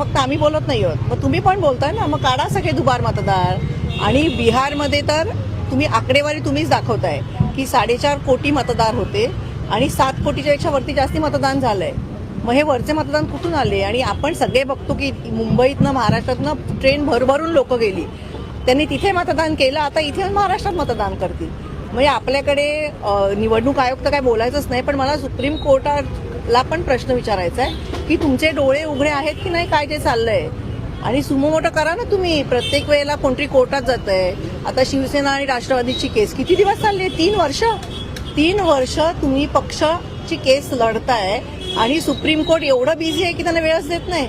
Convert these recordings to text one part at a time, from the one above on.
फक्त आम्ही बोलत नाही आहोत. मग तुम्ही पण बोलताय ना मग काढा सगळे दुबार मतदार. आणि बिहारमध्ये तर तुम्ही आकडेवारी तुम्हीच दाखवताय की साडेचार कोटी मतदार होते आणि सात कोटीच्यापेक्षा वरती जास्ती मतदान झालंय. मग हे वरचे मतदान कुठून आले? आणि आपण सगळे बघतो की मुंबईतनं महाराष्ट्रातनं ट्रेन भरभरून लोक गेली. त्यांनी तिथे मतदान केलं आता इथे महाराष्ट्रात मतदान करतील. म्हणजे आपल्याकडे निवडणूक आयोग तर काय बोलायचंच नाही पण मला सुप्रीम ला पण प्रश्न विचारायचा आहे की तुमचे डोळे उघडे आहेत की नाही काय जे चाललंय? आणि सुमो मोठं करा ना तुम्ही. प्रत्येक वेळेला कोणतरी कोर्टात जात आहे आता शिवसेना आणि राष्ट्रवादीची केस किती दिवस चालली आहे? तीन वर्ष? तीन वर्ष तुम्ही पक्षाची केस लढताय आणि सुप्रीम कोर्ट एवढं बिझी आहे की त्यांना वेळच देत नाही.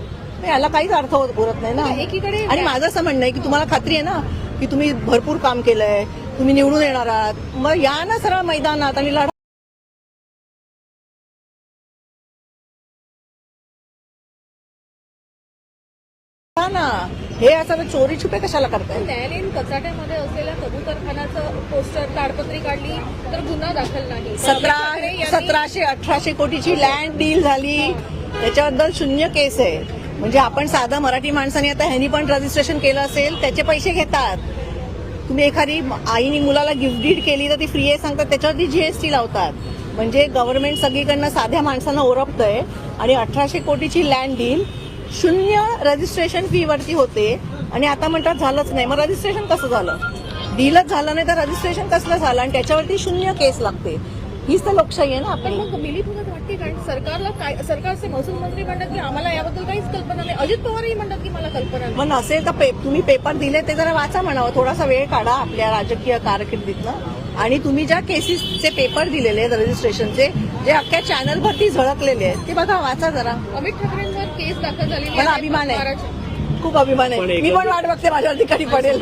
याला काहीच अर्थ होत- उरत नाही ना. एकीकडे आणि माझं असं म्हणणं आहे की तुम्हाला खात्री आहे ना की तुम्ही भरपूर काम केलंय तुम्ही निवडून येणार आहात. मग या ना सरळ मैदानात आणि लढा हा ना. हे असं चोरी छुपे कशाला करताय? न्यायालयीन कचाट्यामध्ये असलेल्या कबूतरखानाचं पोस्टर ताडपत्री काढली तर गुन्हा दाखल नाही. सतरा सतराशे अठराशे कोटीची लँड डील झाली. त्याच्याबद्दल शून्य केस आहे. म्हणजे आपण साधा मराठी माणसाने आता ह्यांनी पण रजिस्ट्रेशन केलं असेल त्याचे पैसे घेतात. तुम्ही एखादी आईने मुलाला गिफ्ट डीड केली तर ती फ्री आहे सांगतात त्याच्यावरती जीएसटी लावतात. म्हणजे गव्हर्नमेंट सगळीकडनं साध्या माणसांना ओरपतंय आणि अठराशे कोटीची लँड डील शून्य रजिस्ट्रेशन फीवरती होते. आणि आता म्हणतात झालंच नाही. मग रजिस्ट्रेशन कसं झालं? डीलच झालं नाही तर रजिस्ट्रेशन कसलं झालं? आणि त्याच्यावरती शून्य केस लागते. हीच तर लोकशाही आहे ना पण वाटते कारण सरकारला काय सरकारचे महसूल मंत्री म्हणतात की आम्हाला याबद्दल काहीच कल्पना नाही. अजित पवारही म्हणतात की मला कल्पना नाही. मग नसेल तर पे- तुम्ही पेपर दिले ते जरा वाचा म्हणावं. थोडासा वेळ काढा आपल्या राजकीय कारकिर्दीतनं. आणि तुम्ही ज्या केसेसचे पेपर दिलेले आहेत रजिस्ट्रेशनचे जे अख्ख्या चॅनल भरती झळकलेले आहेत ते बघा वाचा जरा. अमित ठाकरेंवर केस दाखल झालेली मला. अभिमान आहे. खूप अभिमान आहे. मी पण वाट बघते माझ्या ठिकाणी पडेल.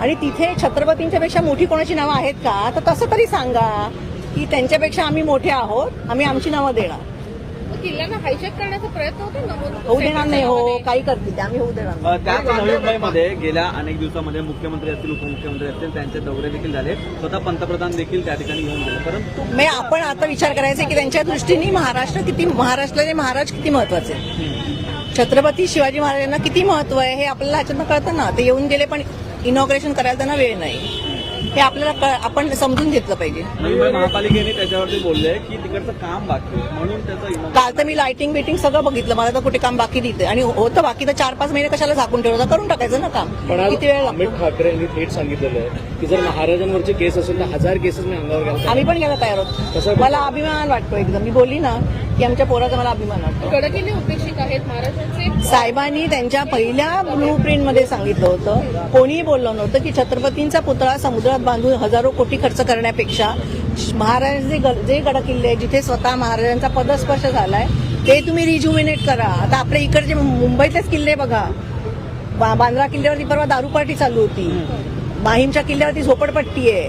आणि तिथे छत्रपतींच्या पेक्षा मोठी कोणाची नावं आहेत का? तर तसं तरी सांगा की त्यांच्यापेक्षा आम्ही मोठे आहोत आम्ही आमची नावं देणार. मग किल्ल्यांना हायजॅक करण्याचा प्रयत्न होतो नमूद होऊ देणार नाही हो काही करतील आम्ही होऊ देणार. नाही. अ, त्याच नवी मुंबईमध्ये गेल्या अनेक दिवसामध्ये मुख्यमंत्री असतील उपमुख्यमंत्री असतील त्यांचे दौरे देखील झाले. स्वतः पंतप्रधान देखील त्या ठिकाणी येऊन गेले. परंतु म्हणजे आपण आता विचार करायचा की त्यांच्या दृष्टीने महाराष्ट्र किती महाराष्ट्राचे महाराज किती महत्त्वाचे आहेत. छत्रपती शिवाजी महाराजांना किती महत्त्व आहे हे आपल्याला ह्याच्यातनं कळतं ना? ते येऊन गेले पण इनॉग्रेशन करायला त्यांना वेळ नाही. हे आपल्याला कळ- आपण समजून घेतलं पाहिजे. महापालिकेने त्याच्यावरती बोलले की तिकडचं काम बाकी आहे म्हणून त्याचं काल तर मी लाइटिंग बिटिंग सगळं बघितलं. मला तर कुठे काम बाकी दिते आणि होतं बाकी तर चार पाच महिने कशाला झाकून ठेवलं? करून टाकायचं ना काम. किती वेळ अमित ठाकरे यांनी थेट सांगितलेलं आहे की जर महाराजांवरचे केस असेल तर हजार केसेस मी अंगावर घालतो. आम्ही पण घ्यायला तयार कसं मला अभिमान वाटतो एकदम. मी बोलली ना की आमच्या पोराचा मला अभिमान वाटतो. गडकिल्ले उपेक्षित आहेत महाराष्ट्राचे साहेबांनी त्यांच्या पहिल्या ब्लू प्रिंटमध्ये सांगितलं होतं. कोणीही बोललं नव्हतं की छत्रपतींचा पुतळा समुद्रात बांधून हजारो कोटी खर्च करण्यापेक्षा महाराज जे गडकिल्ले जिथे स्वतः महाराजांचा पदस्पर्श झालाय ते तुम्ही रिज्युमिनेट करा. आता आपल्या इकडचे मुंबईतलेच किल्ले बघा. बांद्रा किल्ल्यावरती परवा दारू पार्टी चालू होती. माहीमच्या किल्ल्यावरती झोपडपट्टी आहे.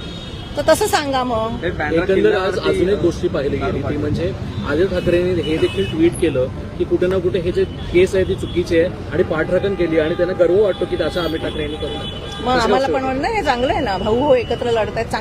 तर तसं सांगा मग. एकंदर आज अजून एक गोष्टी पाहिली गेली ती म्हणजे आदित्य ठाकरेंनी हे देखील ट्विट केलं की कुठे ना कुठे हे जे केस आहे ती चुकीची आहे आणि पाठराखण केली आणि त्यांना गर्व वाटतो की असं अमित ठाकरे यांनी करू नका. मग आम्हाला पण म्हणणं हे चांगलं आहे ना. भाऊ हो एकत्र लढतायत